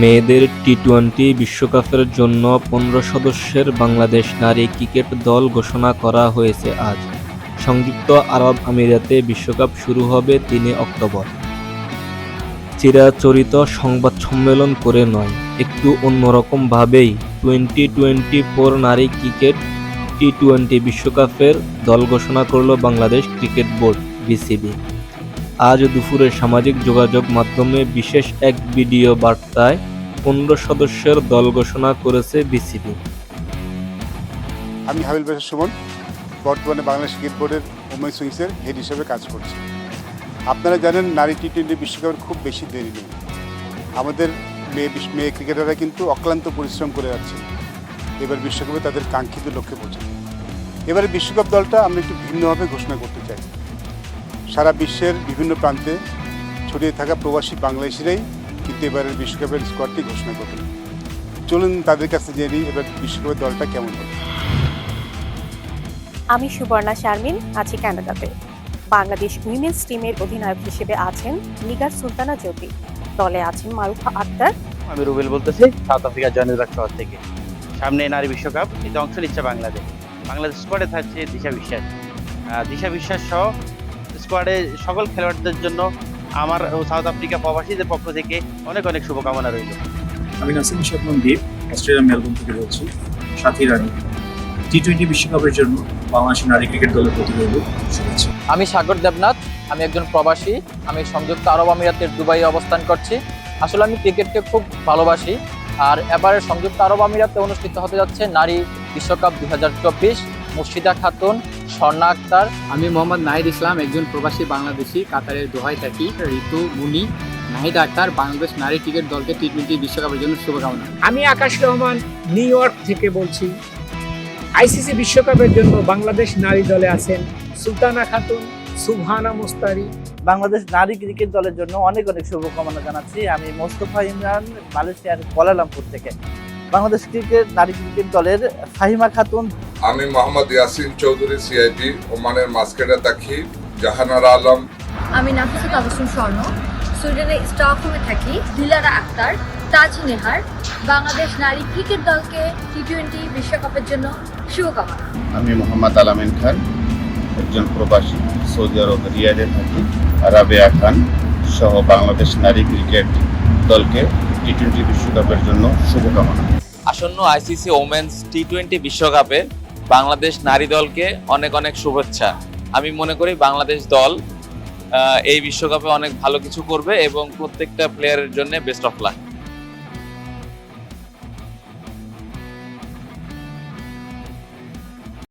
মেয়েদের টি টোয়েন্টি বিশ্বকাপের জন্য পনেরো সদস্যের বাংলাদেশ নারী ক্রিকেট দল ঘোষণা করা হয়েছে আজ। সংযুক্ত আরব আমিরাতে বিশ্বকাপ শুরু হবে তিনে অক্টোবর। চিরাচরিত সংবাদ সম্মেলন করে নয়, একটু অন্যরকমভাবেই টোয়েন্টি টোয়েন্টি ফোর নারী ক্রিকেট টি টোয়েন্টি বিশ্বকাপের দল ঘোষণা করল বাংলাদেশ ক্রিকেট বোর্ড, বিসিবি। আজ দুপুরে সামাজিক যোগাযোগ মাধ্যমে বিশেষ এক ভিডিও বার্তায় পনেরো সদস্যের দল ঘোষণা করেছে বিসিবি। আমি হাবিল বাসার সুমন, বর্তমানে বাংলাদেশ ক্রিকেট বোর্ডের ওমেন্স উইংসের হেড হিসেবে কাজ করছি। আপনারা জানেন নারী টি টোয়েন্টি বিশ্বকাপের খুব বেশি দেরি নেই। আমাদের মেয়ে বিশ- মেয়ে ক্রিকেটাররা কিন্তু অক্লান্ত পরিশ্রম করে যাচ্ছে। এবার বিশ্বকাপে তাদের কাঙ্ক্ষিত লক্ষ্যে পৌঁছাতে এবারে বিশ্বকাপ দলটা আমরা একটু ভিন্নভাবে ঘোষণা করতে চাই। সারা বিশ্বের বিভিন্ন প্রান্তে ছড়িয়ে থাকা প্রবাসী বাংলাদেশিরাই কিন্তু এবারের বিশ্বকাপের স্কোয়াডটি ঘোষণা করবে চলুন তাদের কাছে জেনে এবার বিশ্বকাপের দলটা কেমন হবে। আমি সুবর্ণা শারমিন আছি কানাডাতে বাংলাদেশ উইমেন্স টিমের অধিনায়ক হিসেবে আছেন নিগার সুলতানা জ্যোতি দলে আছেন মারুফা আক্তার। আমি রুবেল বলতেছি সাউথ আফ্রিকা জয়নুরবাগ শহর থেকে। সামনে নারী বিশ্বকাপ এতে অংশ নিচ্ছে বাংলাদেশ। বাংলাদেশ স্কোয়াডে থাকছে দিশা বিশ্বাস। আহ, দিশা বিশ্বাস সহ স্কোয়াডে সকল খেলোয়াড়দের জন্য আমার সাউথ আফ্রিকা প্রবাসীদের পক্ষ থেকে অনেক অনেক শুভকামনা রইল। আমি নাসিম স্বপ্ন দ্বীপ অস্ট্রেলিয়া মেলবোর্ন থেকে বলছি। সাথী রানী টি টোয়েন্টি বিশ্বকাপের জন্য বাংলাদেশ নারী ক্রিকেট দলের প্রতি রইল শুভেচ্ছা। আমি সাগর দেবনাথ আমি একজন প্রবাসী আমি সংযুক্ত আরব আমিরাতের দুবাই অবস্থান করছি। আসলে আমি ক্রিকেটকে খুব ভালোবাসি আর এবারে সংযুক্ত আরব আমিরাতে অনুষ্ঠিত হতে যাচ্ছে নারী বিশ্বকাপ দু হাজার চব্বিশ মুর্শিদা খাতুন স্বর্ণা আক্তার। আমি মোহাম্মদ নাহিদ ইসলাম একজন প্রবাসী বাংলাদেশি কাতারের দোহায় থাকি ঋতু মুনি নাহিদ আক্তার বাংলাদেশ নারী ক্রিকেট দলকে টি টোয়েন্টি বিশ্বকাপের জন্য শুভকামনা। আমি আকাশ রহমান নিউ ইয়র্ক থেকে বলছি। আইসিসি বিশ্বকাপের জন্য বাংলাদেশ নারী দলে আছেন সুলতানা খাতুন সুবহানা মুস্তারি। বাংলাদেশ নারী ক্রিকেট দলের জন্য অনেক অনেক শুভকামনা জানাচ্ছি। আমি মোস্তফা ইমরান মালয়েশিয়ার কোয়ালালামপুর থেকে। বাংলাদেশ ক্রিকেট নারী ক্রিকেট দলের ফাহিমা খাতুন আমি মোহাম্মদ ইয়াসিন চৌধুরী সিআইডি ওমানের মাস্কেটে থাকি জাহানারা আলম। আমি নাফিসা তাবসুম স্বর্ণ সুইডেনের স্টকহোমে থাকি দিলারা আক্তার তাজ নেহার বাংলাদেশ নারী ক্রিকেট দলকে টি টোয়েন্টি বিশ্বকাপের জন্য শুভকামনা। আমি মোহাম্মদ আলামিন খান একজন প্রবাসী সৌদি আরব রিয়াদে থাকি রাবেয়া খান সহ বাংলাদেশ নারী ক্রিকেট দলকে টি টোয়েন্টি বিশ্বকাপের জন্য শুভকামনা। আসন্ন আইসিসি ওমেন্স টি টোয়েন্টি বিশ্বকাপে বাংলাদেশ নারী দলকে অনেক অনেক শুভেচ্ছা। আমি মনে করি বাংলাদেশ দল এই বিশ্বকাপে অনেক ভালো কিছু করবে এবং প্রত্যেকটা প্লেয়ারের জন্য বেস্ট অফ লাক